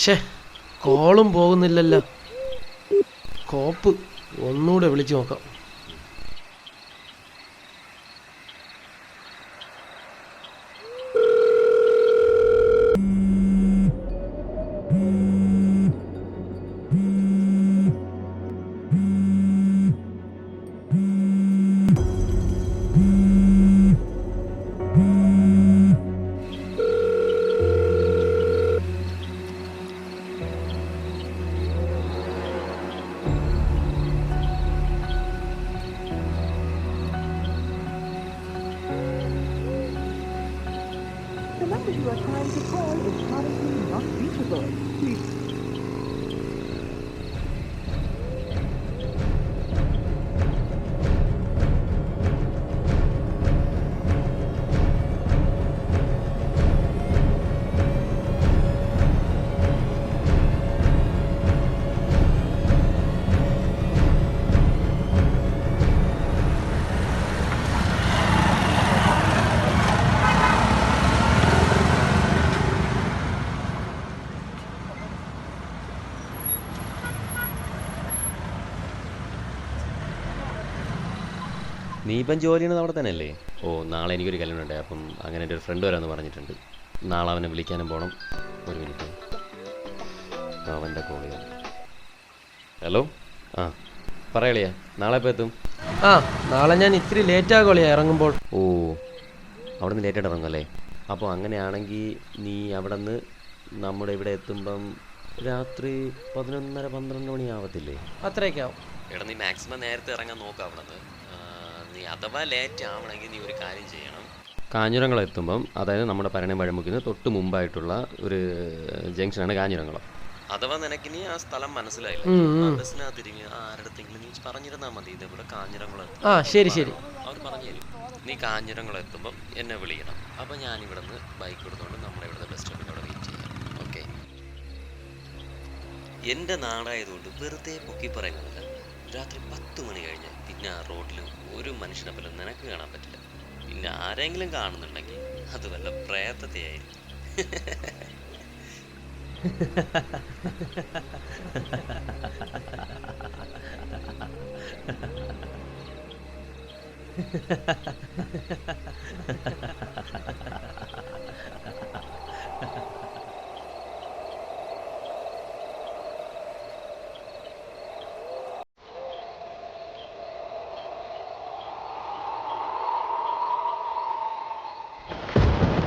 ഷേ കോളും പോകുന്നില്ലല്ലോ. കോപ്പ് ഒന്നുകൂടെ വിളിച്ചു നോക്കാം. നീ ഇപ്പം ജോലി ചെയ്യുന്നത് അവിടെ തന്നെ അല്ലേ ഓ നാളെ എനിക്കൊരു കല്യാണം ഉണ്ട്. അപ്പം അങ്ങനെ എന്റെ ഒരു ഫ്രണ്ട് വരാമെന്ന് പറഞ്ഞിട്ടുണ്ട്. നാളെ അവനെ വിളിക്കാനും പോകണം ഒരു മിനിറ്റ്. അവന്റെ കോൾ ചെയ്യാം. ഹലോ? ആ പറയളിയാ നാളെ ഇപ്പോൾ എത്തും? ആ നാളെ ഞാൻ ഇത്തിരി ലേറ്റ് ആകുമല്ലേ ഇറങ്ങുമ്പോൾ. ഓ അവിടെ നിന്ന് ലേറ്റായിട്ട് ഇറങ്ങും അല്ലേ? അപ്പോൾ അങ്ങനെയാണെങ്കിൽ നീ അവിടെ നിന്ന് നമ്മുടെ ഇവിടെ എത്തുമ്പം രാത്രി പതിനൊന്നര പന്ത്രണ്ട് മണി ആവത്തില്ലേ അത്രയൊക്കെയാവും എടാ നീ മാക്സിമം നേരത്തെ ഇറങ്ങാൻ നോക്കാം അവിടെ നിന്ന് നീ അഥവാ ലേറ്റ് ആവണമെങ്കിൽ നീ ഒരു കാര്യം ചെയ്യണം. കാഞ്ഞിരങ്ങൾ എത്തുമ്പം അതായത് നമ്മുടെ പരണയം വഴിമുക്കിന് തൊട്ട് മുമ്പായിട്ടുള്ള ഒരു ജംഗ്ഷനാണ് കാഞ്ഞിരങ്ങളം അഥവാ നിനക്ക് നീ ആ സ്ഥലം മനസ്സിലായില്ല. ഉം, ഉം. ആ ബസ്സിനകത്തിരിങ്ങി ആരുടെത്തെങ്കിലും നീ പറഞ്ഞിരുന്നാ മതി ഇതേപോലെ കാഞ്ഞിരംകുളം ആ ശരി ശരി. അവർ പറഞ്ഞു തരും. നീ കാഞ്ഞിരംകുളം എത്തുമ്പം എന്നെ വിളിക്കണം. അപ്പം ഞാൻ ഇവിടെ നിന്ന് ബൈക്ക് എടുത്തുകൊണ്ട് നമ്മുടെ ഇവിടുത്തെ ബസ് സ്റ്റോപ്പിൽ അവിടെ വെയിറ്റ് ചെയ്യാം. ഓക്കെ എന്റെ നാടായതുകൊണ്ട് വെറുതെ പൊക്കി പറയുന്നില്ല രാത്രി പത്ത് മണി കഴിഞ്ഞ് പിന്നെ ആ റോഡിൽ ഒരു മനുഷ്യനെ പോലെ നിനക്ക് കാണാൻ പറ്റില്ല. പിന്നെ ആരെങ്കിലും കാണുന്നുണ്ടെങ്കിൽ അത് വല്ല പ്രേതത്തെയായിരിക്കും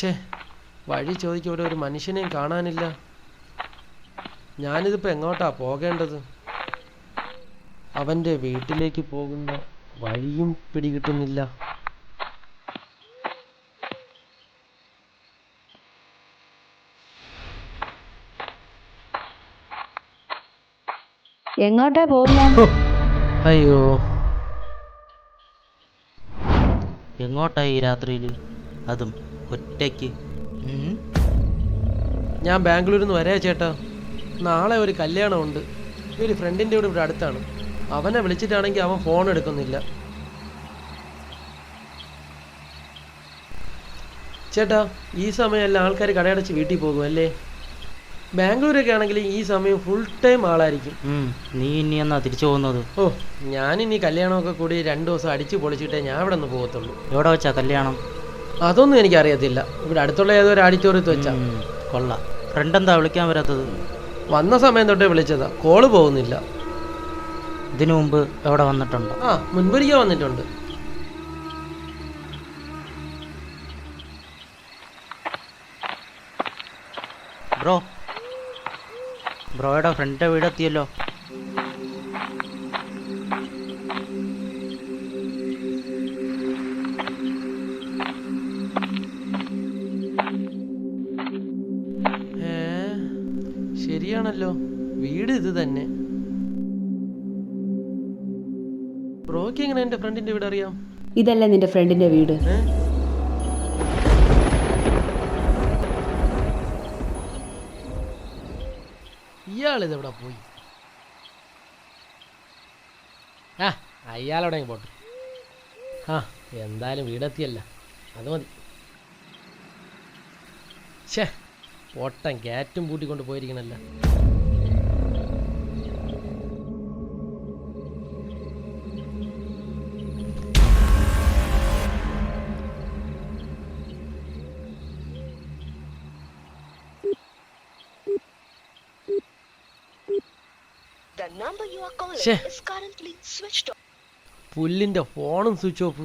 ഷേ വഴി ചോദിക്കും ഇവിടെ ഒരു മനുഷ്യനെയും കാണാനില്ല. ഞാനിതിപ്പോൾ എങ്ങോട്ടാ പോകേണ്ടത്? അവന്റെ വീട്ടിലേക്ക് പോകുന്ന വഴിയും പിടികിട്ടുന്നില്ല. എങ്ങോട്ടാ പോകുന്ന? അയ്യോ. എങ്ങോട്ടാ ഈ രാത്രിയിൽ? അതും ഒറ്റയ്ക്ക്? ഞാൻ ബാംഗ്ലൂരിൽ നിന്ന് വരാ ചേട്ടാ. നാളെ ഒരു കല്യാണമുണ്ട്. ഒരു ഫ്രണ്ടിന്റെ കൂടെ ഇവിടെ അടുത്താണ്. അവനെ വിളിച്ചിട്ടാണെങ്കിൽ അവൻ ഫോൺ എടുക്കുന്നില്ല. ചേട്ടാ ഈ സമയമല്ല ആൾക്കാർ കടയടച്ച് വീട്ടിൽ പോകും അല്ലേ? ബാംഗ്ലൂരൊക്കെ ആണെങ്കിൽ ഈ സമയം ഫുൾ ടൈം ആളായിരിക്കും. നീ ഇനി എന്നാ തിരിച്ചു പോകുന്നത്? ഓ ഞാനിനി കല്യാണമൊക്കെ കൂടി രണ്ടു ദിവസം അടിച്ചു പൊളിച്ചിട്ടേ ഞാൻ ഇവിടെ നിന്ന് പോകത്തുള്ളൂ. എവിടെ വെച്ചാ കല്യാണം? അതൊന്നും എനിക്ക് എനിക്കറിയത്തില്ല. ഇവിടെ അടുത്തുള്ള ഏതോ ഒരു ആഡിറ്റോറിയത്ത് വെച്ചാ. കൊള്ള കൊള്ളാം. ഫ്രണ്ട് എന്താ വിളിക്കാൻ വരാത്തത്? വന്ന സമയം തൊട്ടേ വിളിച്ചതാ. കോൾ പോകുന്നില്ല. ഇതിനു മുമ്പ് എവിടെ വന്നിട്ടുണ്ടോ? ആ മുൻപൊരിക്കൽ വന്നിട്ടുണ്ട്. ബ്രോ. ബ്രോയുടെ ഫ്രണ്ടിന്റെ വീടെത്തിയല്ലോ. വീട് അറിയാം ഇതല്ലേ നിന്റെ ഫ്രണ്ടിന്റെ വീട്? ഇയാളിതെവിടെ പോയി? ആ അയാളവിടെ പോട്ടെ. ആ എന്തായാലും വീടെത്തിയല്ല. അത് മതി. ഛേ പൊട്ടൻ ക്യാറ്റും പൂട്ടിക്കൊണ്ട് പോയിരിക്കണല്ല പുല്ലിന്റെ ഫോണും സ്വിച്ച് ഓഫ്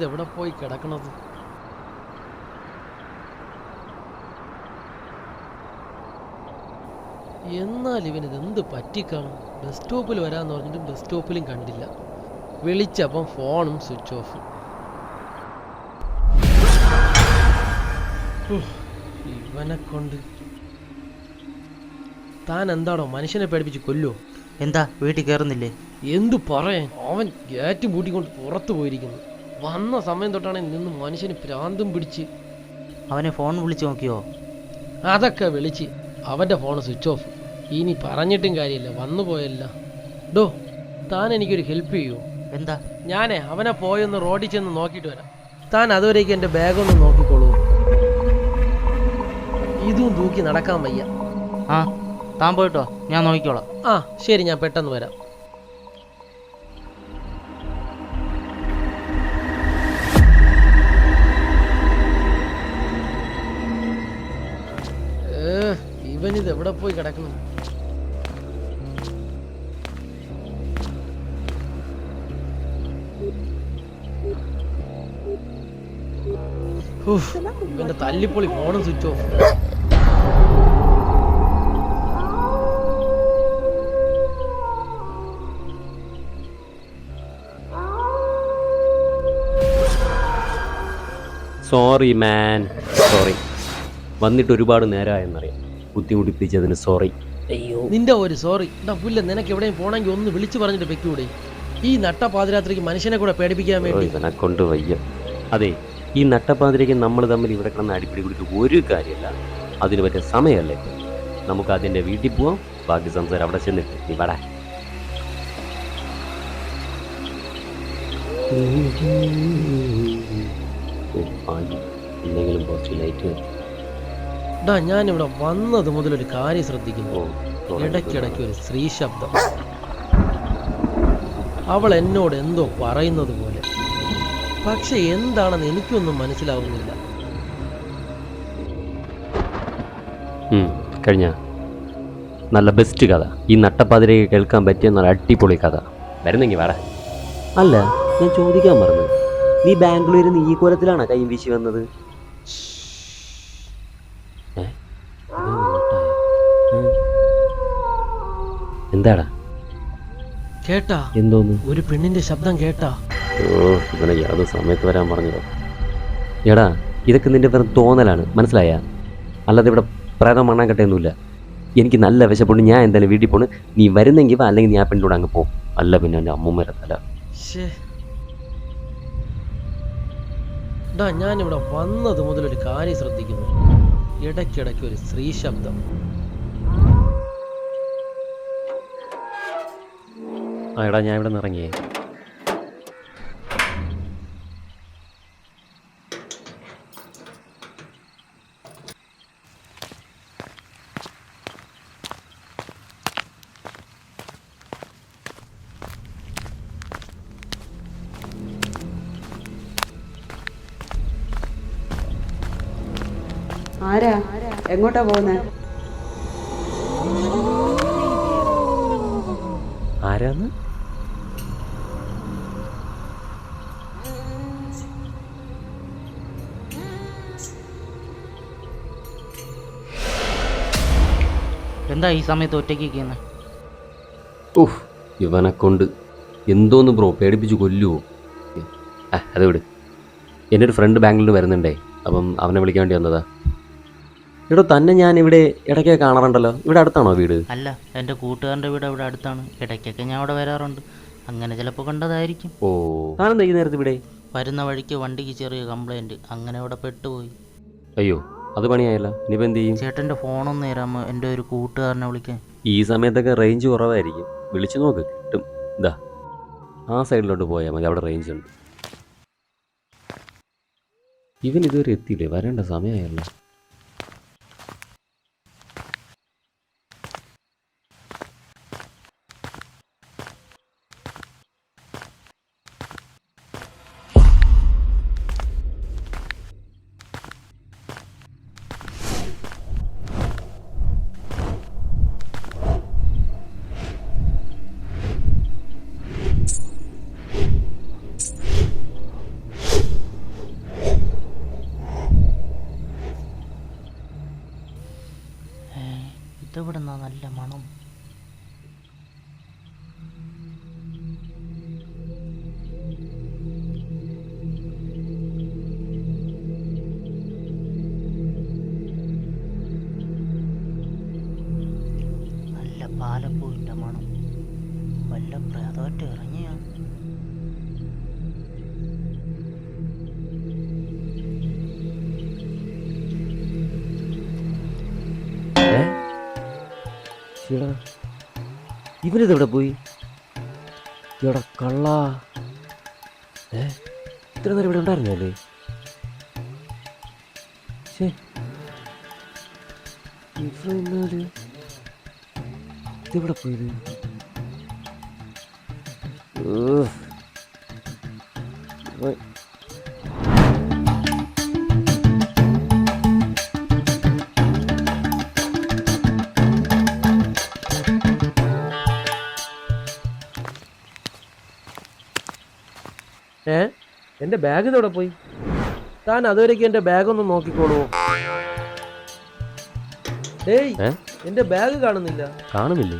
ഇതെവിടെ പോയി കിടക്കണത്? എന്നാൽ ഇവൻ എന്ത് പറ്റിക്കാണും? ബസ് സ്റ്റോപ്പിൽ വരാന്ന് പറഞ്ഞിട്ടും ബസ് സ്റ്റോപ്പിലും കണ്ടില്ല. വിളിച്ചപ്പം ഫോണും സ്വിച്ച് ഓഫ്. ഇവനെ കൊണ്ട്. താൻ എന്താണോ മനുഷ്യനെ പേടിപ്പിച്ച് കൊല്ലോ എന്താ വീട്ടിൽ കയറുന്നില്ലേ എന്തു പറയാൻ? അവൻ ഗേറ്റ് പൂട്ടിക്കൊണ്ട് പുറത്തു പോയിരിക്കുന്നു. വന്ന സമയം തൊട്ടാണ് നിന്ന് മനുഷ്യന് പ്രാന്തം പിടിച്ച്. അവനെ ഫോൺ വിളിച്ച് നോക്കിയോ? അതൊക്കെ വിളിച്ച് അവന്റെ ഫോൺ സ്വിച്ച് ഓഫ് ഇനി പറഞ്ഞിട്ടും കാര്യമില്ല. വന്നു പോയല്ല. ഡോ താൻ എനിക്കൊരു ഹെൽപ്പ് ചെയ്യുമോ എന്താ? ഞാനേ അവനെ പോയൊന്ന് റോഡിൽ ചെന്ന് നോക്കിയിട്ട് വരാം. താൻ അതുവരേക്ക് എന്റെ ബാഗൊന്ന് നോക്കിക്കോളൂ. ഇതും തൂക്കി നടക്കാൻ വയ്യ. ആ താൻ പോയിട്ടോ? ഞാൻ നോക്കിക്കോളാം. ആ ശരി ഞാൻ പെട്ടെന്ന് വരാം. ഇവനിത് എവിടെ പോയി കിടക്കണം ഇവന്റെ തല്ലിപ്പൊളി ഫോണും switch off sorry man sorry വന്നിട്ട് ഒരുപാട് നേരമായെന്നറിയാം ബുദ്ധിമുട്ടിപ്പിച്ചതിന് സോറി. അയ്യോ. നിന്റെ ഒരു സോറി. എന്താ പുല്ല നിനക്ക് എവിടെയും പോണെങ്കിൽ ഒന്ന് വിളിച്ചു പറഞ്ഞിട്ട് വെക്കൂടെ? ഈ നട്ട പാതിരാത്രിക്ക് മനുഷ്യനെ കൂടെ പേടിപ്പിക്കാൻ ഓ, വേണ്ടി ഇവനെ കൊണ്ട് വയ്യ. അതെ ഈ നട്ടപ്പാതിരയ്ക്ക് നമ്മൾ തമ്മിൽ ഇവിടെ കിടന്ന് അടിപിടി കുടിച്ച് ഒരു കാര്യമല്ല അതിന് പറ്റിയ സമയമല്ലേ നമുക്ക് അതിന്റെ വീട്ടിൽ പോവാം. ബാക്കി സംസാരം അവിടെ ചെന്നിട്ട് നീ വട. ഇല്ലെങ്കിലും കുറച്ച് ലൈറ്റ് വെച്ച്. ഡാ ഞാനിവിടെ വന്നത് മുതൽ ഒരു കാര്യം ശ്രദ്ധിക്കുന്നു. ഇടയ്ക്കിടയ്ക്ക് ഒരു സ്ത്രീ ശബ്ദം. അവൾ എന്നോട് എന്തോ പറയുന്നത് പോലെ. പക്ഷെ എന്താണെന്ന് എനിക്കൊന്നും മനസ്സിലാവുന്നില്ല. കഴിഞ്ഞ. നല്ല ബെസ്റ്റ് കഥ. ഈ നട്ടപ്പാതിരയ്ക്ക് കേൾക്കാൻ പറ്റിയ നല്ല അടിപൊളി കഥ. വരുന്നെങ്കിൽ വേറെ അല്ല ഞാൻ ചോദിക്കാൻ പറഞ്ഞു നീ ബാംഗ്ലൂരിൽ നിന്ന് ഈ കോലത്തിലാണോ കൈ വീശി വന്നത് ഏ? ഇതാണ് നട്ടായോ? ഏ? എന്താടാ? കേട്ടാ? എന്തോന്ന്? ഒരു പെണ്ണിന്റെ ശബ്ദം കേട്ടാ? ഓ ഇവനെ യാതൊരു സമയത്ത് വരാൻ പറഞ്ഞതോ? എടാ ഇതൊക്കെ നിന്റെ വെറും തോന്നലാണ് മനസ്സിലായ? അല്ലാതെ ഇവിടെ പ്രേതം മണ്ണാൻ കട്ടയൊന്നുമില്ല. എനിക്ക് നല്ല വിശപ്പുണ്ട് ഞാൻ എന്തായാലും വീട്ടിൽ പോണ്. നീ വരുന്നെങ്കിൽ വാ അല്ലെങ്കിൽ നീ ആ പെണ്ണിലൂടെ അങ്ങ് പോ. അല്ല പിന്നെ എന്റെ അമ്മൂമ്മയുടെ തല. ശ്ശേ. ഡാ ഞാനിവിടെ വന്നത് മുതൽ ഒരു കാര്യം ശ്രദ്ധിക്കുന്നു. ഇടയ്ക്കിടയ്ക്ക് ഒരു സ്ത്രീ ശബ്ദം. ആ എടാ ഞാൻ ഇവിടെ നിന്ന് ഇറങ്ങിയേ ആരാ? എങ്ങോട്ടാ പോകുന്നത് ആരാന്ന്? എന്താ ഈ സമയത്ത് ഒറ്റയ്ക്ക് ഇരിക്കുന്നത് ഉഫ് ഇവനെ കൊണ്ട് എന്തോന്ന് ബ്രോ പേടിപ്പിച്ച് കൊല്ലുവോ? ആ അത് വിട്. എന്റെ ഒരു ഫ്രണ്ട് ബാംഗ്ലൂരിൽ വരുന്നുണ്ടേ അപ്പം അവനെ വിളിക്കാൻ വേണ്ടി വന്നതാ. എടോ തന്നെ ഞാൻ ഇവിടെ ഇടയ്ക്ക് കാണാറുണ്ടല്ലോ. ഇവിടെ അടുത്താണോ വീട്? അല്ല എന്റെ കൂട്ടുകാരന്റെ വീട് അവിടെ അടുത്താണ്. ഇടയ്ക്കൊക്കെ ഞാൻ അവിടെ വരാറുണ്ട്. അങ്ങനെ ചിലപ്പോൾ കണ്ടതായിരിക്കും. ഓ. താനെന്താ ഈ നേരത്ത് ഇവിടെ? വരുന്ന വഴിക്ക് വണ്ടിക്ക് ചെറിയ കംപ്ലൈന്റ് അങ്ങനെ അവിടെ പെട്ടുപോയി. അയ്യോ അത് പണിയായല്ലോ. ഇനിയിപ്പോൾ എന്ത് ചെയ്യും? ചേട്ടന്റെ ഫോണൊന്ന് തരാമോ? എന്റെ ഒരു കൂട്ടുകാരനെ വിളിക്കാൻ. ഈ സമയത്തൊക്കെ റേഞ്ച് കുറവായിരിക്കും. വിളിച്ചു നോക്ക് കിട്ടും. ഇതാ ആ സൈഡിലോട്ട് പോയാൽ മതി. അവിടെ റേഞ്ച് ഉണ്ട്. ഇവൻ ഇതുവരെ എത്തിയില്ലേ? വരേണ്ട സമയമായല്ലോ. ഇതെവിടെ നിന്നാ നല്ല മണം. നല്ല പാലപ്പൂവിന്റെ മണം. വല്ല പ്രേതമായിട്ട് ഇറങ്ങിയാ? ശ്ശെടാ, ഇവനിതെവിടെ പോയി? എടാ കള്ള. ഏ? ഇത്ര നേരം ഇവിടെ ഉണ്ടായിരുന്നല്ലേ? ശേ ഇവ എന്നാൽ? ഇതെവിടെ പോയത്? ഉഫ്. എന്റെ ബാഗ് ഇതോടെ പോയി? താൻ അതുവരേക്ക് എന്റെ ബാഗ് ഒന്ന് നോക്കിക്കോളുവോ ഏയ് ഏ? എന്റെ ബാഗ് കാണുന്നില്ല. കാണുന്നില്ലേ?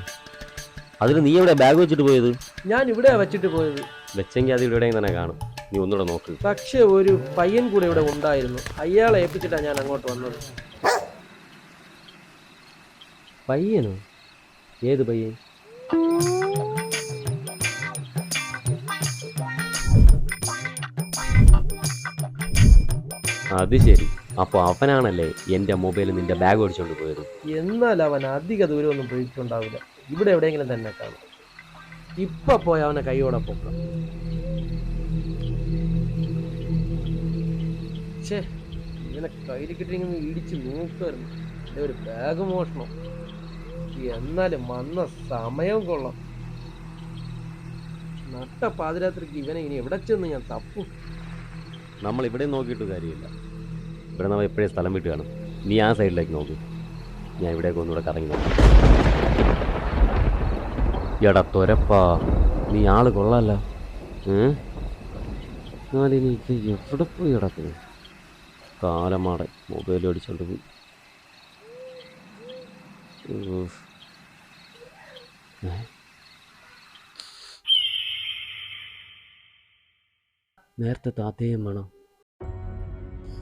അതിന് നീ എവിടെ ബാഗ് വെച്ചിട്ട് പോയത്? ഞാൻ ഇവിടെ വെച്ചിട്ട് പോയത്. വെച്ചെങ്കിൽ അത് ഇവിടെ തന്നെ കാണും. നീ ഒന്നുകൂടെ നോക്ക്. പക്ഷെ ഒരു പയ്യൻ കൂടെ ഇവിടെ ഉണ്ടായിരുന്നു. അയാളെ ഏൽപ്പിച്ചിട്ടാണ് ഞാൻ അങ്ങോട്ട് വന്നത്. പയ്യനോ? ഏത് പയ്യൻ? അത് ശരി. അപ്പൊ അവനാണല്ലേ എന്റെ മൊബൈൽ നിന്റെ ബാഗ് ഓടിച്ചോണ്ട് പോയത്? എന്നാൽ അവൻ അധിക ദൂരമൊന്നും പോയിട്ടുണ്ടാവില്ല. ഇവിടെ എവിടെയെങ്കിലും തന്നെ കാണും. ഇപ്പൊ പോയ അവനെ കൈയോടെ പോകണം ഛേ ഇവനെ കയ്യിൽ കിട്ടിയെങ്കിൽ ഇടിച്ച് നോക്കുമായിരുന്നു എന്റെ ഒരു ബാഗ് മോഷണം. എന്നാലും വന്ന സമയം കൊള്ളാം. നട്ട പാതിരാത്രിക്ക് ഇവനെ ഇനി എവിടെ ചെന്ന് ഞാൻ തപ്പും? നമ്മൾ ഇവിടെ നോക്കിയിട്ട് കാര്യമില്ല. ഇവിടെ നമ്മൾ എപ്പോഴേ സ്ഥലം വിട്ട് കാണും. നീ ആ സൈഡിലേക്ക് നോക്ക്. ഞാൻ ഇവിടേക്ക് ഒന്നുകൂടെ കറങ്ങി നോക്കാം. എടാ തൊരപ്പാ. നീ ആൾ കൊള്ളാല്ല. എന്നാലിനി ഇത് എവിടെ പോയി കിടക്കുന്നു കാലമാടെ മൊബൈൽ അടിച്ചോണ്ട് പോയി. ഉഫ്. നേരത്തെ താത്തയും വേണം.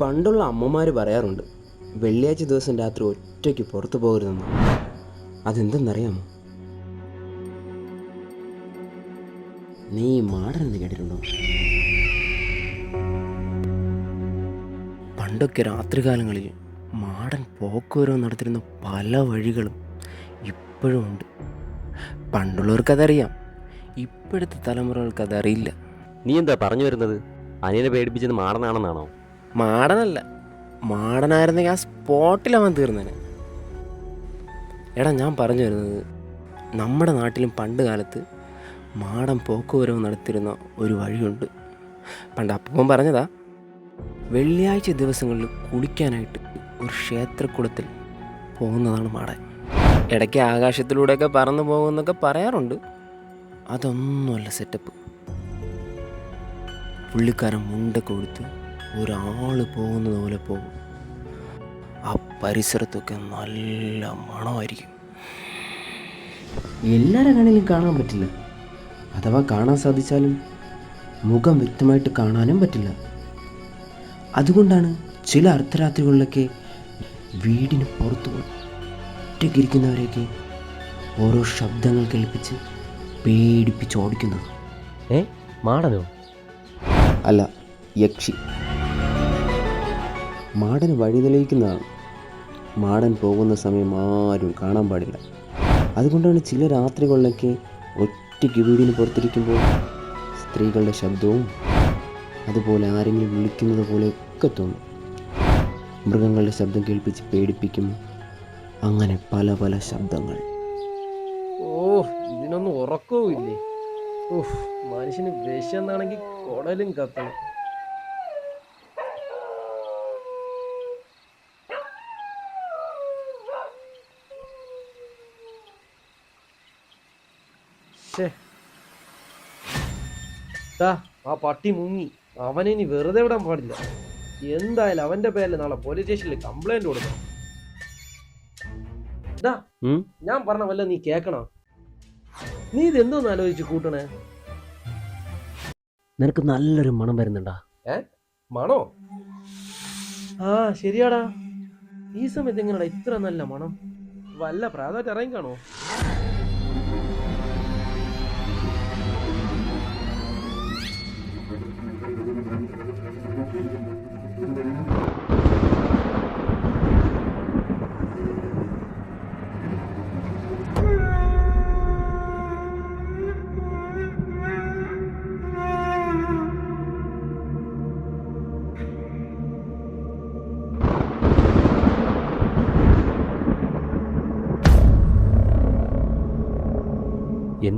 പണ്ടുള്ള അമ്മമാർ പറയാറുണ്ട് വെള്ളിയാഴ്ച ദിവസം രാത്രി ഒറ്റയ്ക്ക് പുറത്തു പോകരുതെന്ന്. അതെന്തെന്നറിയാമോ? നീ മാടനെന്ന് കേട്ടിട്ടുണ്ടോ? പണ്ടൊക്കെ രാത്രികാലങ്ങളിൽ മാടൻ പോക്കുവരവ് നടത്തിരുന്ന പല വഴികളും ഇപ്പോഴും ഉണ്ട്. പണ്ടുള്ളവർക്കതറിയാം ഇപ്പോഴത്തെ തലമുറകൾക്ക് അതറിയില്ല നീ എന്താ പറഞ്ഞു വരുന്നത്? അനിയനെ പേടിപ്പിച്ചത് മാടനാണെന്നാണോ? മാടനല്ല. മാടനായിരുന്നെങ്കിൽ ആ സ്പോട്ടിൽ അവൻ തീർന്നേനെ. എടാ ഞാൻ പറഞ്ഞു വരുന്നത് നമ്മുടെ നാട്ടിലും പണ്ട് കാലത്ത് മാടൻ പോക്കുവരവ് നടത്തിരുന്ന ഒരു വഴിയുണ്ട്. പണ്ട് അപ്പം പറഞ്ഞതാ വെള്ളിയാഴ്ച ദിവസങ്ങളിൽ കുളിക്കാനായിട്ട് ഒരു ക്ഷേത്രക്കുളത്തിൽ പോകുന്നതാണ് മാടൻ. ഇടയ്ക്ക് ആകാശത്തിലൂടെയൊക്കെ പറന്നു പോകുമെന്നൊക്കെ പറയാറുണ്ട്. അതൊന്നുമല്ല സെറ്റപ്പ് പുള്ളിക്കാരൻ മുണ്ട കൊടുത്ത് ഒരാൾ പോകുന്നത് പോലെ പോകും. ആ പരിസരത്തൊക്കെ നല്ല മണമായിരിക്കും. എല്ലാവരുടെ കണ്ണിലും കാണാൻ പറ്റില്ല. അഥവാ കാണാൻ സാധിച്ചാലും മുഖം വ്യക്തമായിട്ട് കാണാനും പറ്റില്ല. അതുകൊണ്ടാണ് ചില അർദ്ധരാത്രികളിലൊക്കെ വീടിന് പുറത്ത് ഒറ്റയ്ക്കിരിക്കുന്നവരെയൊക്കെ ഓരോ ശബ്ദങ്ങൾ കേൾപ്പിച്ച് പേടിപ്പിച്ച് ഓടിക്കുന്നത്. ഏ? മാടനോ അല്ല യക്ഷി. മാടൻ വഴി തെളിയിക്കുന്നതാണ് മാടൻ പോകുന്ന സമയം ആരും കാണാൻ പാടില്ല. അതുകൊണ്ടാണ് ചില രാത്രികളിലൊക്കെ ഒറ്റയ്ക്ക് വീടിന് പുറത്തിരിക്കുമ്പോൾ സ്ത്രീകളുടെ ശബ്ദവും അതുപോലെ ആരെങ്കിലും വിളിക്കുന്നത് പോലെയൊക്കെ തോന്നും. മൃഗങ്ങളുടെ ശബ്ദം കേൾപ്പിച്ച് പേടിപ്പിക്കും. അങ്ങനെ പല പല ശബ്ദങ്ങൾ. ഓ ഇതിനൊന്നും ഉറക്കവും ഇല്ലേ ഓഹ് മനുഷ്യന് വിശന്നാണെങ്കിൽ കുടലും കത്തണം. ആ പട്ടി മുങ്ങി. അവനെ ഇനി വെറുതെ വിടാൻ പാടില്ല. എന്തായാലും അവന്റെ പേരിൽ നാളെ പോലീസ് സ്റ്റേഷനിൽ കംപ്ലൈന്റ് കൊടുക്കണം. ഞാൻ പറഞ്ഞ വല്ല നീ കേക്കണോ? നീ ഇതെന്തോന്ന് ആലോചിച്ച് കൂട്ടണേ? നിനക്ക് നല്ലൊരു മണം വരുന്നുണ്ടാ. മണോ? ആ ശരിയാടാ. ഈ സമയത്ത് എങ്ങനെയാ ഇത്ര നല്ല മണം? വല്ല പ്രാധാന്യം ഇറങ്ങി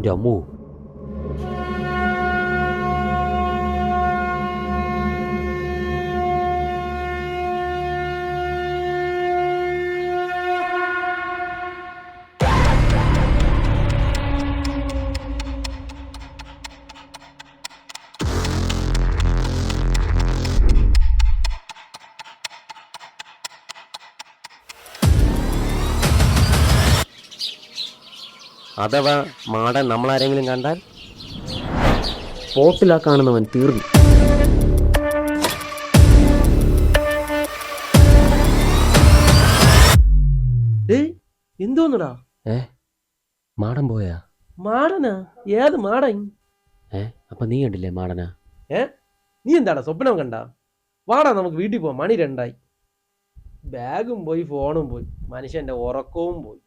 കാണോ എന്റെ അഥവാ മാടൻ നമ്മളാരെങ്കിലും കണ്ടാൽ സ്പോട്ടിലാ കാണുന്നവൻ തീർന്നു. എന്തോന്നടാ? ഏ മാടൻ പോയാ? മാടനാ? ഏത് മാടൻ? ഏ അപ്പൊ നീ കണ്ടില്ലേ മാടനാ? ഏ നീ എന്താടാ സ്വപ്നം കണ്ട? വാടാ നമുക്ക് വീട്ടിൽ പോവാം. മണി രണ്ടായി. ബാഗും പോയി ഫോണും പോയി. മനുഷ്യന്റെ ഉറക്കവും പോയി.